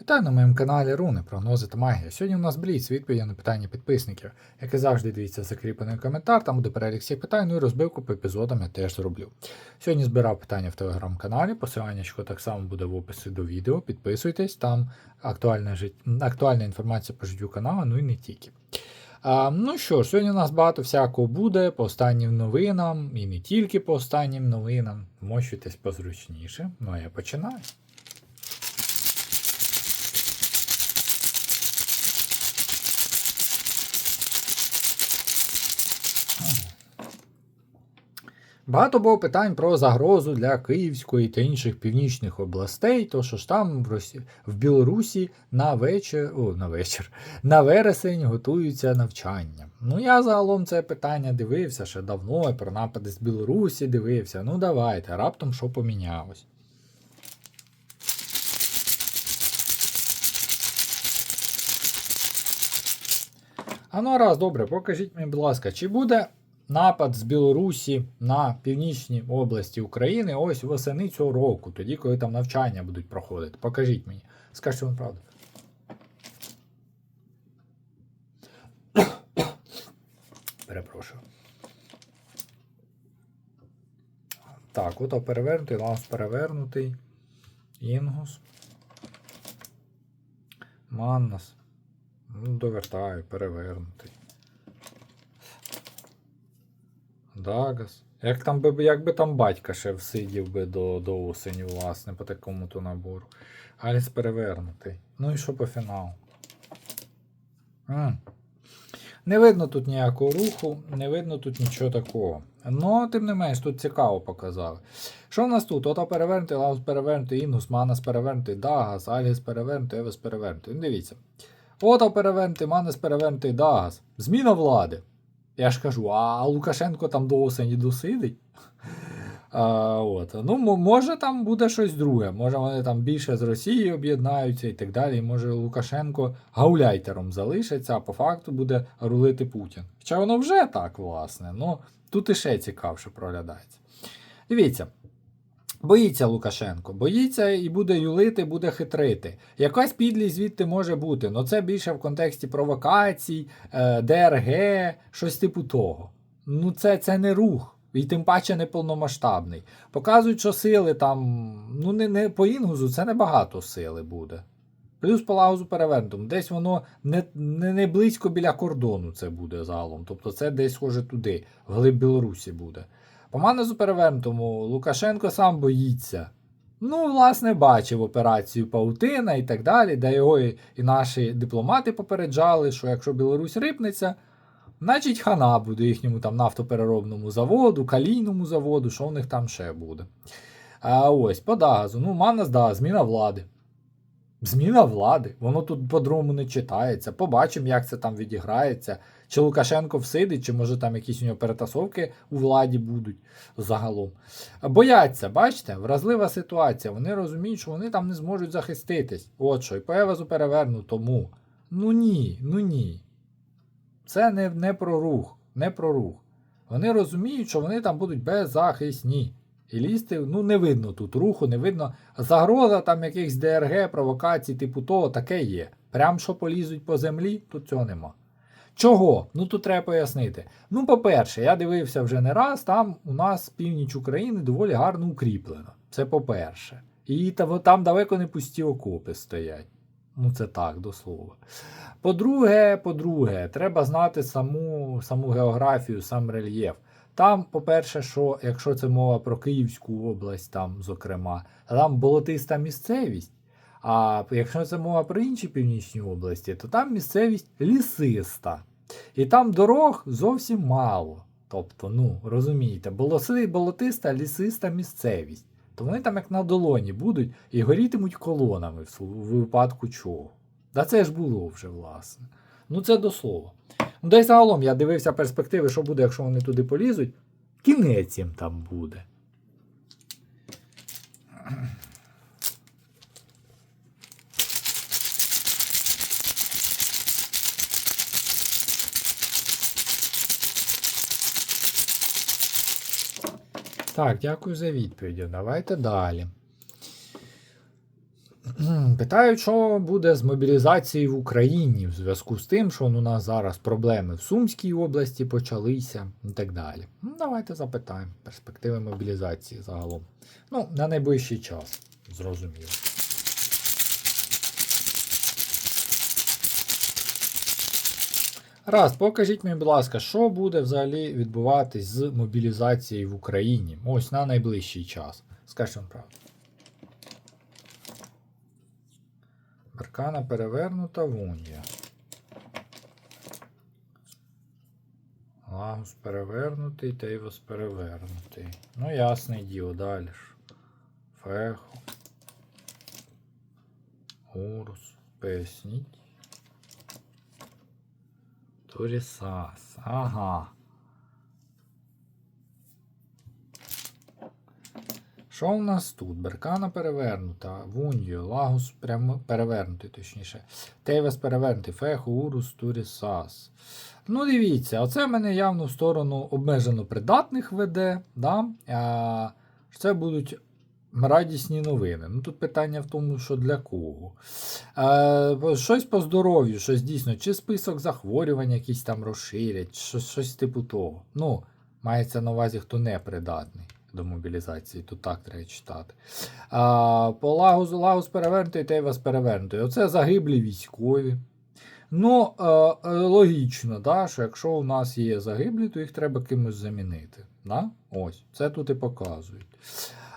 Вітаю на моєму каналі Руни, прогнози та магія. Сьогодні у нас бліц, відповіді на питання підписників. Як і завжди, дивіться закріплений коментар, там буде перелік всіх питань, ну і розбивку по епізодам я теж зроблю. Сьогодні збирав питання в телеграм-каналі, посилання так само буде в описі до відео. Підписуйтесь, там актуальна, жит... актуальна інформація по життю каналу, ну і не тільки. А, ну що ж, сьогодні у нас багато всякого буде по останнім новинам, і не тільки по останнім новинам. Вмощуйтесь позручніше. Ну а я починаю. Багато було питань про загрозу для Київської та інших північних областей, то що ж там в, Росі... в Білорусі на вечір, о, на вечір, на вересень готуються навчання. Ну я загалом це питання дивився ще давно, і про напади з Білорусі дивився. Ну давайте, раптом що помінялось. А ну раз, добре, покажіть мені, будь ласка, чи буде напад з Білорусі на північні області України ось восени цього року, тоді, коли там навчання будуть проходити. Покажіть мені. Скажіть вам правду. Перепрошую. Так, ото перевернутий, лаус перевернутий. Інгус. Маннас. Ну, довертаю, перевернутий. Дагас. Як там би, якби там батька ще всидів би до, до осені, власне, по такому то набору. Аліс перевернутий. Ну і що по фіналу? М. Не видно тут ніякого руху, не видно тут нічого такого. Ну, тим не менш, тут цікаво показали. Що в нас тут? Ото перевернутий, Лаус перевернутий, Інгус, Манас перевернутий, Дагас, Аліс перевернутий, Евес перевернутий. Ну, дивіться. Ото перевернутий, Манас перевернутий, Дагас. Зміна влади. Я ж кажу, а Лукашенко там до осені досидить. А, от. Ну, може там буде щось друге. Може вони там більше з Росією об'єднаються і так далі. Може Лукашенко гауляйтером залишиться, а по факту буде рулити Путін. Хоча воно вже так, власне. Ну, тут іще цікавше проглядається. Дивіться. Боїться Лукашенко, боїться і буде юлити, буде хитрити. Якась підлість звідти може бути, але це більше в контексті провокацій, е, ДРГ, щось типу того. Ну, це, це не рух, і тим паче не повномасштабний. Показують, що сили там, ну не, не по інгузу, це небагато сили буде. Плюс по лаузу перевернутому. Десь воно не, не, не близько біля кордону це буде загалом. Тобто це десь схоже туди, вглиб Білорусі буде. По манезу перевернутому Лукашенко сам боїться. Ну, власне, бачив операцію Паутина і так далі, де його і, і наші дипломати попереджали, що якщо Білорусь рипнеться, значить хана буде їхньому там нафтопереробному заводу, калійному заводу, що в них там ще буде. А ось по Дагазу. Ну, Манас, да, зміна влади. Зміна влади. Воно тут по-другому не читається. Побачимо, як це там відіграється. Чи Лукашенко всидить, чи може там якісь у нього перетасовки у владі будуть загалом. Бояться, бачите, вразлива ситуація. Вони розуміють, що вони там не зможуть захиститись. От що, і по Евазу переверну тому. Ну ні, ну ні. Це не, не про рух, не про рух. Вони розуміють, що вони там будуть беззахисні. І лізти, ну не видно тут руху, не видно. Загроза там якихось ДРГ, провокацій, типу того, таке є. Прям що полізуть по землі, тут цього нема. Чого? Ну тут треба пояснити. Ну, по-перше, я дивився вже не раз, там у нас північ України доволі гарно укріплено. Це по-перше. І там далеко не пусті окопи стоять. Ну, це так, до слова. По-друге, по-друге, треба знати саму, саму географію, сам рельєф. Там, по-перше, що якщо це мова про Київську область, там, зокрема, там болотиста місцевість. А якщо це мова про інші північні області, то там місцевість лісиста. І там дорог зовсім мало. Тобто, ну, розумієте, болоси, болотиста, лісиста місцевість. То вони там як на долоні будуть і горітимуть колонами в, випадку чого. Да це ж було вже, власне. Ну, це до слова. Ну, десь загалом я дивився перспективи, що буде, якщо вони туди полізуть. Кінець їм там буде. Так, дякую за відповідь. Давайте далі. Питають, що буде з мобілізацією в Україні в зв'язку з тим, що у нас зараз проблеми в Сумській області почалися і так далі. Ну, давайте запитаємо перспективи мобілізації загалом. Ну, на найближчий час, зрозуміло. Раз, покажіть мені, будь ласка, що буде взагалі відбуватись з мобілізацією в Україні? Ось на найближчий час. Скажіть вам правду. Аркана перевернута вунія. Лагус перевернутий, Тейвос перевернутий. Ну, ясне діло, далі ж. Фехо. Урус. Поясніть. Турісас. Ага. Що у нас тут? Беркана перевернута, Вунью, Лагус прямо перевернутий, точніше. Тейвес перевернутий, Феху, Урус, Турісас. Ну, дивіться, оце мене явно в сторону обмежено придатних веде. Да? А, це будуть радісні новини. Ну тут питання в тому, що для кого. Е, щось по здоров'ю, щось дійсно, чи список захворювань якісь там розширять, щось, щось типу того. Ну, мається на увазі, хто не придатний до мобілізації, тут так треба читати. А, по лагузу лагус перевернутий, Тейвас перевернутий. Оце загиблі військові. Ну, е, е, логічно, да, що якщо у нас є загиблі, то їх треба кимось замінити. Да? Ось, це тут і показують.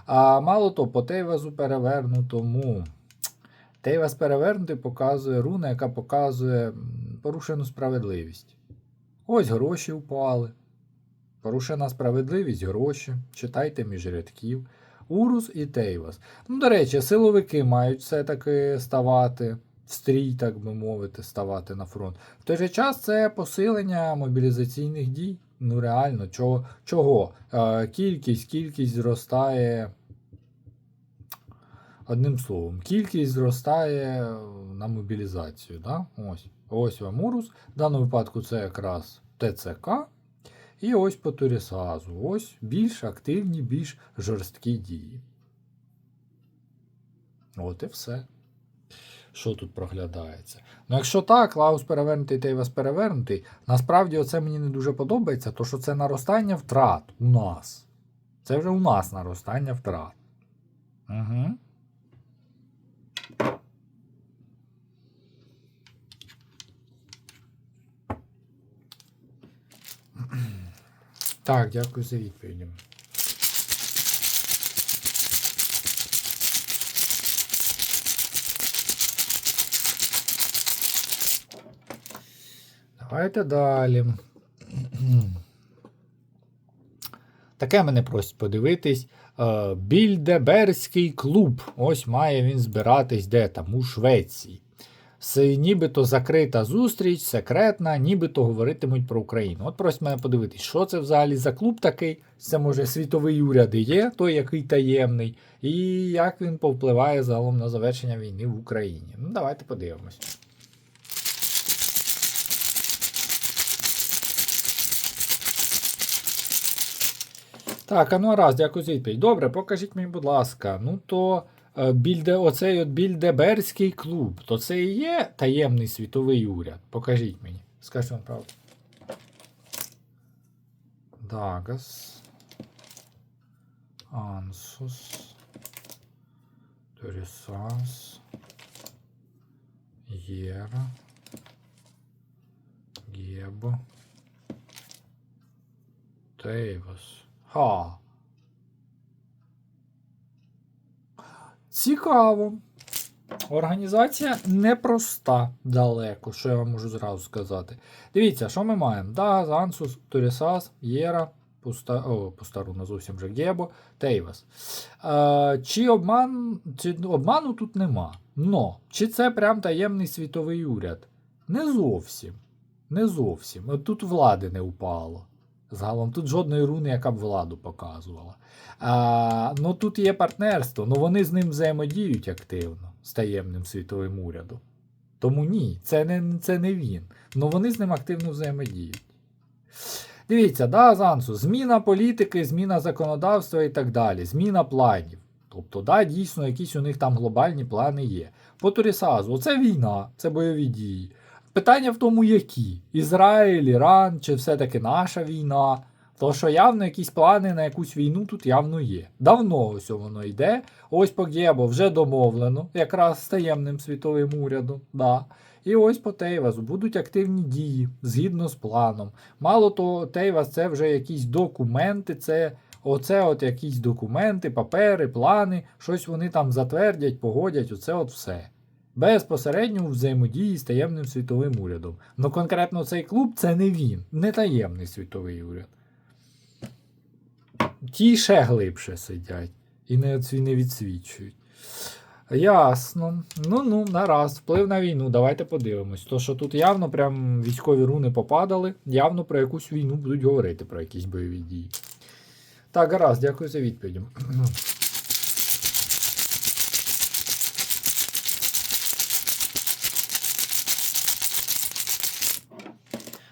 А мало то, по Тейвазу перевернутому. Тейвас перевернутий показує руна, яка показує порушену справедливість. Ось гроші впали. Порушена справедливість, гроші. Читайте між рядків. Урус і Тейвас. Ну, до речі, силовики мають все-таки ставати в стрій, так би мовити, ставати на фронт. В той же час це посилення мобілізаційних дій. Ну, реально, чого? чого? Е, кількість, кількість зростає. Одним словом, кількість зростає на мобілізацію. Да? Ось. Ось вам Урус. В даному випадку це якраз ТЦК. І ось по Турісазу. Ось більш активні, більш жорсткі дії. От і все. Що тут проглядається? Ну, якщо так, Лаус перевернутий Тейвас перевернутий, насправді оце мені не дуже подобається, то що це наростання втрат у нас. Це вже у нас наростання втрат. Угу. Так, дякую за відповіді. Давайте далі. Таке мене просять подивитись. Е, Більдеберський клуб. Ось має він збиратись де там, у Швеції. С, нібито закрита зустріч, секретна, нібито говоритимуть про Україну. От просять мене подивитись, що це взагалі за клуб такий. Це може світовий уряд і є, той який таємний, і як він повпливає загалом на завершення війни в Україні. Ну, давайте подивимось. Так, а ну раз, дякую за відповідь. Добре, покажіть мені, будь ласка. Ну то е, більде, оцей от Більдеберський клуб, то це і є таємний світовий уряд. Покажіть мені. Скажіть вам правду. Дагас. Ансус. Торісас. Єра. Гебо. Тейвас. Ха. Цікаво. Організація непроста далеко, що я вам можу зразу сказати. Дивіться, що ми маємо? Дагас, Ансус, Турісас, Єра, Пуста... О, Пустаруна зовсім вже Гебо, Тейвас. Е, чи обман... чи обману тут нема. Но, чи це прям таємний світовий уряд? Не зовсім. Не зовсім. От тут влади не упало. Загалом тут жодної руни, яка б владу показувала. А, ну тут є партнерство, ну вони з ним взаємодіють активно з таємним світовим урядом. Тому ні, це не, це не він. Ну вони з ним активно взаємодіють. Дивіться, да, Зансу, зміна політики, зміна законодавства і так далі, зміна планів. Тобто, да, дійсно, якісь у них там глобальні плани є. По Турісазу, це війна, це бойові дії. Питання в тому, які: Ізраїль, Іран, чи все-таки наша війна. То що явно якісь плани на якусь війну тут явно є. Давно ось воно йде. Ось по Гебо вже домовлено, якраз з таємним світовим урядом. Да. І ось по Тейвазу будуть активні дії згідно з планом. Мало того, Тейваз це вже якісь документи, це оце от якісь документи, папери, плани, щось вони там затвердять, погодять, оце от все. Безпосередньо у взаємодії з таємним світовим урядом. Ну конкретно цей клуб це не він, не таємний світовий уряд. Ті ще глибше сидять і не, не відсвічують. Ясно. Ну ну, нараз, вплив на війну. Давайте подивимось. То, що тут явно прям військові руни попадали, явно про якусь війну будуть говорити про якісь бойові дії. Так, гаразд, дякую за відповідь.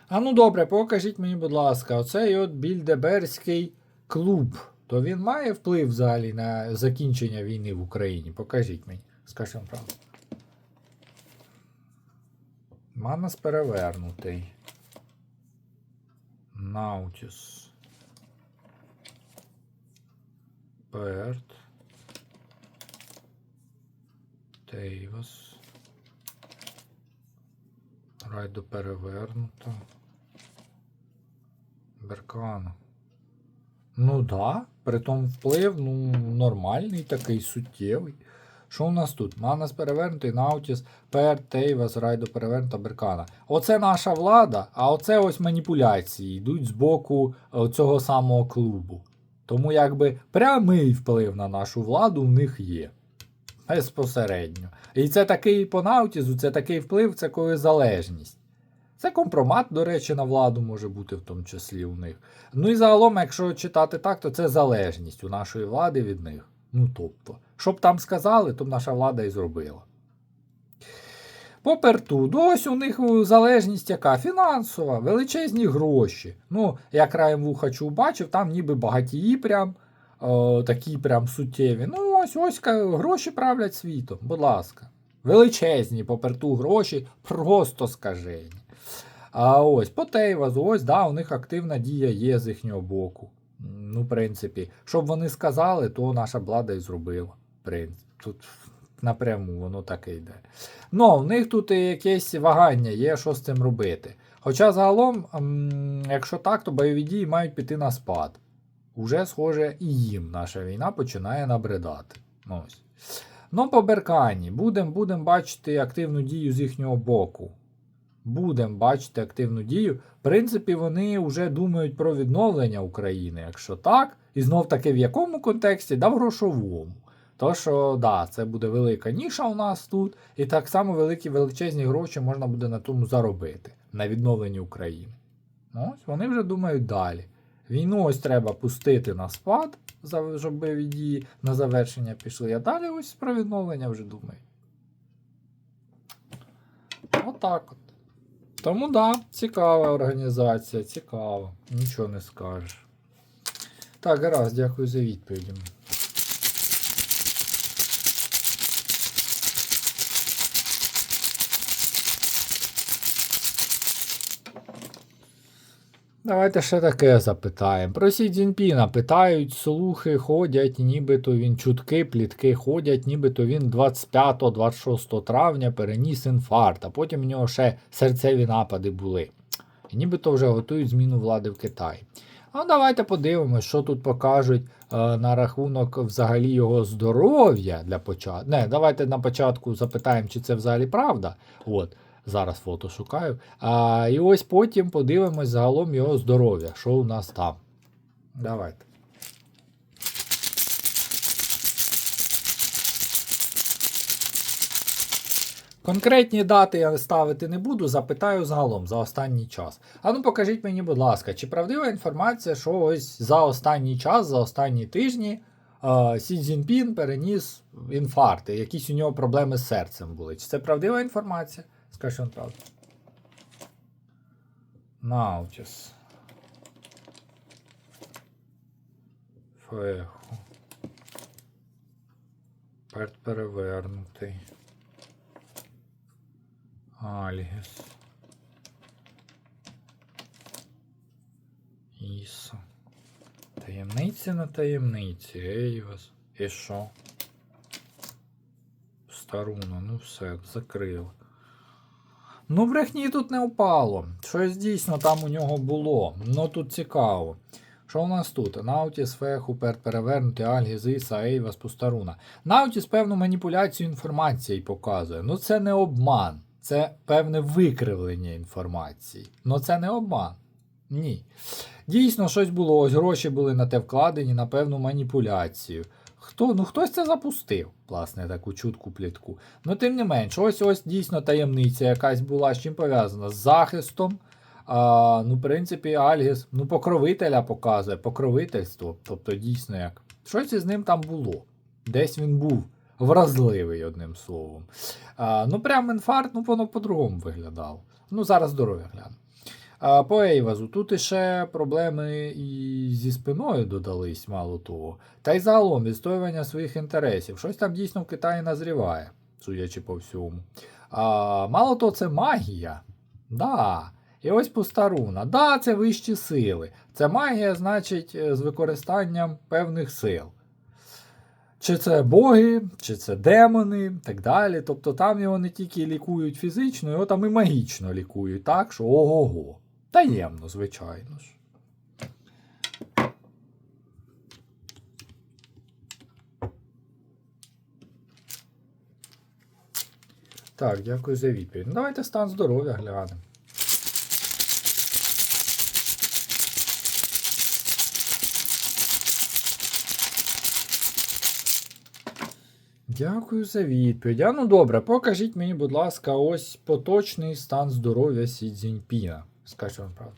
А ну добре, покажіть мені, будь ласка, оцей от Більдеберський клуб. То він має вплив взагалі на закінчення війни в Україні? Покажіть мені, скажімо правду. Манас перевернутий. Наутіс. Перт. Тейвас. Райдо перевернуто. Беркана. Ну да, притом вплив, ну, нормальний, такий суттєвий. Що у нас тут? Манас перевернутий, Наутіс, Пер, Тейвас, Райдо перевернута, Беркана. Оце наша влада, а оце ось маніпуляції йдуть з боку е, цього самого клубу. Тому якби прямий вплив на нашу владу в них є. Безпосередньо. І це такий по Наутізу, це такий вплив, це коли залежність. Це компромат, до речі, на владу може бути в тому числі у них. Ну і загалом, якщо читати так, то це залежність у нашої влади від них. Ну тобто, що б там сказали, то б наша влада і зробила. По перту, ось у них залежність яка? Фінансова, величезні гроші. Ну, я краєм вуха чув бачив, там ніби багатії прям, о, такі прям суттєві. Ну, ось ось гроші правлять світом, будь ласка. Величезні по перту гроші, просто скажені. А ось по Тейвазу, ось, да, у них активна дія є з їхнього боку. Ну, в принципі, щоб вони сказали, то наша влада і зробила. Тут напряму воно так і йде. Ну, в них тут і якесь вагання є, що з цим робити. Хоча загалом, якщо так, то бойові дії мають піти на спад. Уже, схоже, і їм наша війна починає набридати. Ось. Ну, по Беркані. Будемо будем бачити активну дію з їхнього боку. Будемо бачити активну дію. В принципі, вони вже думають про відновлення України. Якщо так, і знов таки в якому контексті? Да в грошовому. То що, да, це буде велика ніша у нас тут, і так само великі величезні гроші можна буде на тому заробити, на відновленні України. Ну, ось вони вже думають далі. Війну ось треба пустити на спад, щоб бойові дії на завершення пішли, а далі ось про відновлення вже думають. Отак от. Тому да, цікава організація, цікава. Нічого не скажеш. Так, гаразд, дякую за відповіді. Давайте ще таке запитаємо. Про Сі Цзіньпіна питають, слухи ходять, нібито він чутки, плітки ходять, нібито він 25-26 травня переніс інфаркт, а потім у нього ще серцеві напади були. І нібито вже готують зміну влади в Китаї. Ну, давайте подивимось, що тут покажуть е, на рахунок взагалі його здоров'я для початку. Не, давайте на початку запитаємо, чи це взагалі правда. От, зараз фото шукаю. А, і ось потім подивимось загалом його здоров'я, що у нас там. Давайте. Конкретні дати я ставити не буду, запитаю загалом за останній час. А ну покажіть мені, будь ласка, чи правдива інформація, що ось за останній час, за останні тижні е, Сі Цзіньпін переніс інфаркти, якісь у нього проблеми з серцем були. Чи це правдива інформація? Вам правду. Наутіс. Феху. Перт перевернутий. Альгіс. Іса. Таємниці на таємниці. Ейвас. І що? Старуна, ну все, закрили. Ну, брехні тут не впало. Щось дійсно там у нього було. Ну тут цікаво. Що у нас тут? Наутіс, Феху, Перт перевернутий, Альгіз, Іса, Ейвас, Пустаруна. Наутіс певну маніпуляцію інформації показує. Ну це не обман. Це певне викривлення інформації. Ну це не обман. Ні. Дійсно, щось було. Ось гроші були на те вкладені, на певну маніпуляцію. Хто, ну хтось це запустив, власне, таку чутку плітку. Ну, тим не менш, ось ось дійсно таємниця якась була, з чим пов'язана? З захистом. А, ну, в принципі, Альгіс, ну, покровителя показує, покровительство. Тобто, дійсно, як. Щось із ним там було. Десь він був вразливий, одним словом. А, ну, прям інфаркт, ну, воно по-другому виглядало. Ну, зараз здоров'я гляну. А, по Ейвазу, тут іще проблеми і зі спиною додались, мало того. Та й загалом відстоювання своїх інтересів. Щось там дійсно в Китаї назріває, судячи по всьому. А, мало того, це магія. Да. І ось пустаруна. Да, це вищі сили. Це магія, значить, е, з використанням певних сил. Чи це боги, чи це демони, так далі. Тобто там його не тільки лікують фізично, його там і магічно лікують, так що ого-го. Таємно, звичайно ж. Так, дякую за відповідь. Ну, Давайте стан здоров'я глянемо. Дякую за відповідь. А ну добре, покажіть мені, будь ласка, ось поточний стан здоров'я Сі Цзіньпіна. Скажу вам правду.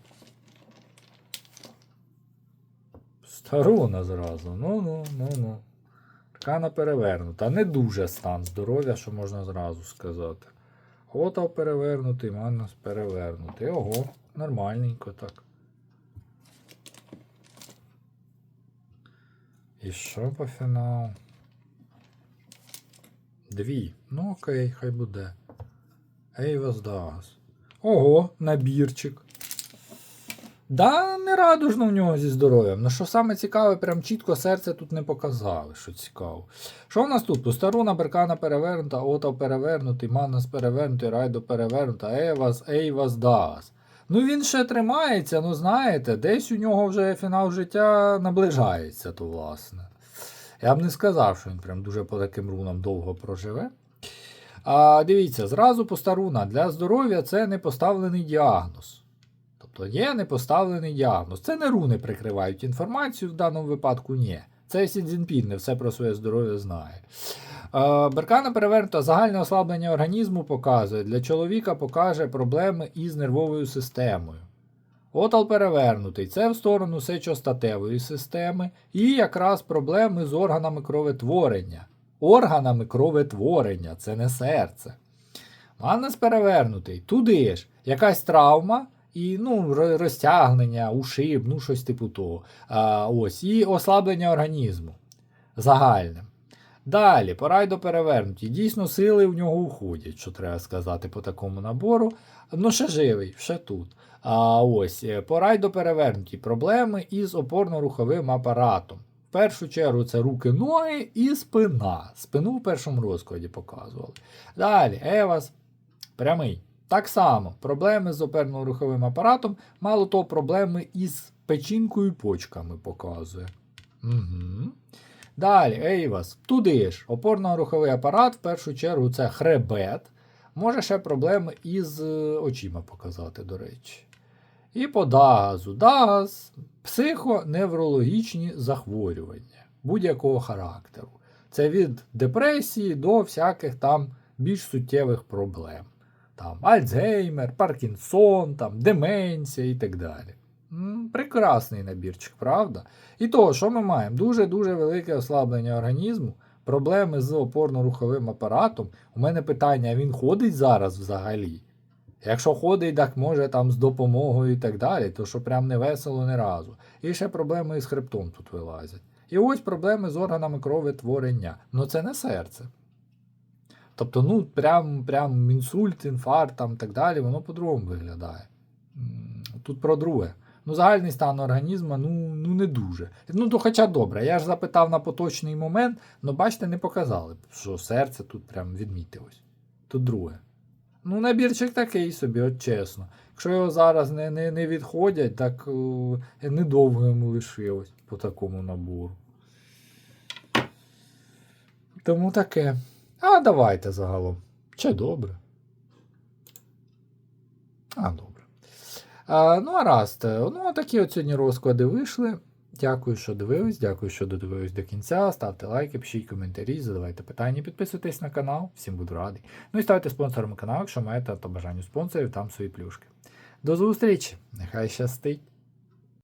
Старуна зразу. Ну ну, ну ну. Аркана перевернута. Не дуже стан здоров'я, що можна зразу сказати. Отав перевернутий, Маннас перевернутий. Ого, нормальненько так. І що по фіналу? Дві. Ну окей, хай буде. Ейвас Дагас. Ого, набірчик. Да, не радужно в нього зі здоров'ям. Ну що саме цікаве, прям чітко серце тут не показали, що цікаво. Що в нас тут? Пустаруна, Беркана перевернута, Отав перевернутий, Маннас перевернутий, Райдо перевернута, Евас, Ейвас, Дагас. Ну він ще тримається, ну знаєте, десь у нього вже фінал життя наближається, то власне. Я б не сказав, що він прям дуже по таким рунам довго проживе. А дивіться, зразу постаруна для здоров'я це не поставлений діагноз. Тобто є непоставлений діагноз. Це не руни прикривають інформацію, в даному випадку ні. Це Сідзінпін не все про своє здоров'я знає. Беркана перевернута загальне ослаблення організму показує. Для чоловіка покаже проблеми із нервовою системою. Отал перевернутий. Це в сторону сечостатевої системи і якраз проблеми з органами кроветворення. Органами кроветворення, це не серце. Маннес перевернутий. Туди ж якась травма і ну, розтягнення, ушиб, ну щось типу того. А, ось, і ослаблення організму загальним. Далі, порайдо перевернуті. Дійсно, сили в нього уходять, що треба сказати по такому набору. Ну, ще живий, ще тут. А ось е, по райдо перевернуті проблеми із опорно-руховим апаратом. В першу чергу це руки, ноги і спина. Спину в першому розкладі показували. Далі, Евас прямий. Так само, проблеми з опорно-руховим апаратом, мало того, проблеми із печінкою і почками показує. Угу. Далі, Ейвас, туди ж, опорно-руховий апарат, в першу чергу, це хребет. Може ще проблеми із е, очима показати, до речі. І по Дагазу. Дагаз психоневрологічні захворювання будь-якого характеру. Це від депресії до всяких там більш суттєвих проблем. Там Альцгеймер, Паркінсон, там, деменція і так далі. Прекрасний набірчик, правда? І то, що ми маємо? Дуже-дуже велике ослаблення організму, проблеми з опорно-руховим апаратом. У мене питання: він ходить зараз взагалі? Якщо ходить, так може там з допомогою і так далі, то що прям не весело не разу. І ще проблеми із хребтом тут вилазять. І ось проблеми з органами кровотворення. Ну це не серце. Тобто, ну, прям, прям інсульт, інфаркт там так далі, воно по-другому виглядає. Тут про друге. Ну, загальний стан організму, ну, ну не дуже. Ну, то хоча добре, я ж запитав на поточний момент, але бачите, не показали, що серце тут прям відмітилось. Тут друге. Ну, набірчик такий собі, от чесно. Якщо його зараз не, не, не відходять, так о, недовго йому лишилось по такому набору. Тому таке. А давайте загалом. Чи добре? А, добре. А, ну, а раз. Ну, такі от сьогодні розклади вийшли. Дякую, що дивились. Дякую, що додивились до кінця. Ставте лайки, пишіть коментарі, задавайте питання, підписуйтесь на канал, всім буду радий. Ну і ставте спонсором каналу, якщо маєте та бажання спонсорів, там свої плюшки. До зустрічі! Нехай щастить!